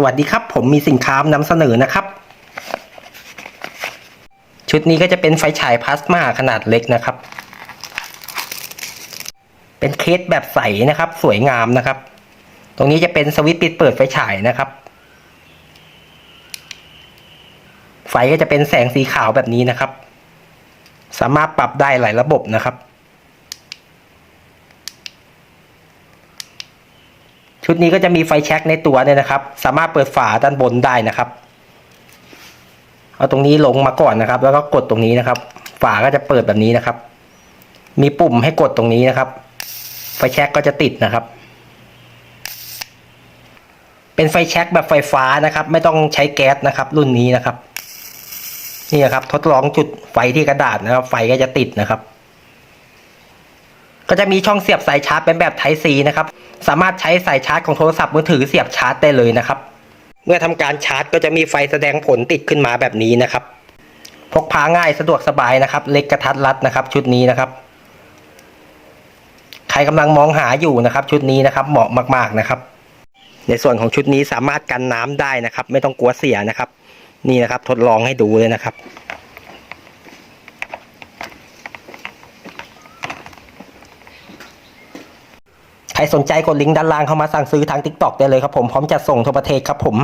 สวัสดีครับ ผมมีสินค้านำเสนอนะครับ ชุดนี้ก็จะเป็นไฟฉายพลาสมาขนาดเล็กนะครับ เป็นเคสแบบใสนะครับ สวยงามนะครับ ตรงนี้จะเป็นสวิตช์ปิดเปิดไฟฉายนะครับ ไฟก็จะเป็นแสงสีขาวแบบนี้นะครับ สามารถปรับได้หลายระบบนะครับ ชุดนี้ก็จะมีไฟแช็กในตัวเนี่ยนะครับ สามารถเปิดฝาด้านบนได้นะครับ เอาตรงนี้ลงมาก่อนนะครับ แล้วก็กดตรงนี้นะครับ ฝาก็จะเปิดแบบนี้นะครับ มีปุ่มให้กดตรงนี้นะครับ ไฟแช็กก็จะติดนะครับ เป็นไฟแช็กแบบไฟฟ้านะครับ ไม่ต้องใช้แก๊สนะครับ รุ่นนี้นะครับ นี่นะครับทดลองจุดไฟที่กระดาษนะครับ ไฟก็จะติดนะครับ ก็จะมีช่องเสียบสายชาร์จเป็นแบบ Type C นะครับ สามารถใช้สายชาร์จของโทรศัพท์มือถือเสียบชาร์จได้เลยนะครับ เมื่อทำการชาร์จก็จะมีไฟแสดงผลติดขึ้นมาแบบนี้นะครับ พกพาง่ายสะดวกสบายนะครับ เล็กกระทัดรัดนะครับ ชุดนี้นะครับ ใครกำลังมองหาอยู่นะครับ ชุดนี้นะครับ เหมาะมากๆนะครับ ในส่วนของชุดนี้สามารถกันน้ำได้นะครับ ไม่ต้องกลัวเสียนะครับ นี่นะครับทดลองให้ดูเลยนะครับ ใครสนใจกดลิงก์ด้านล่างเข้ามาสั่งซื้อทาง TikTok ได้เลยครับผมพร้อมจัดส่งทั่วประเทศครับผม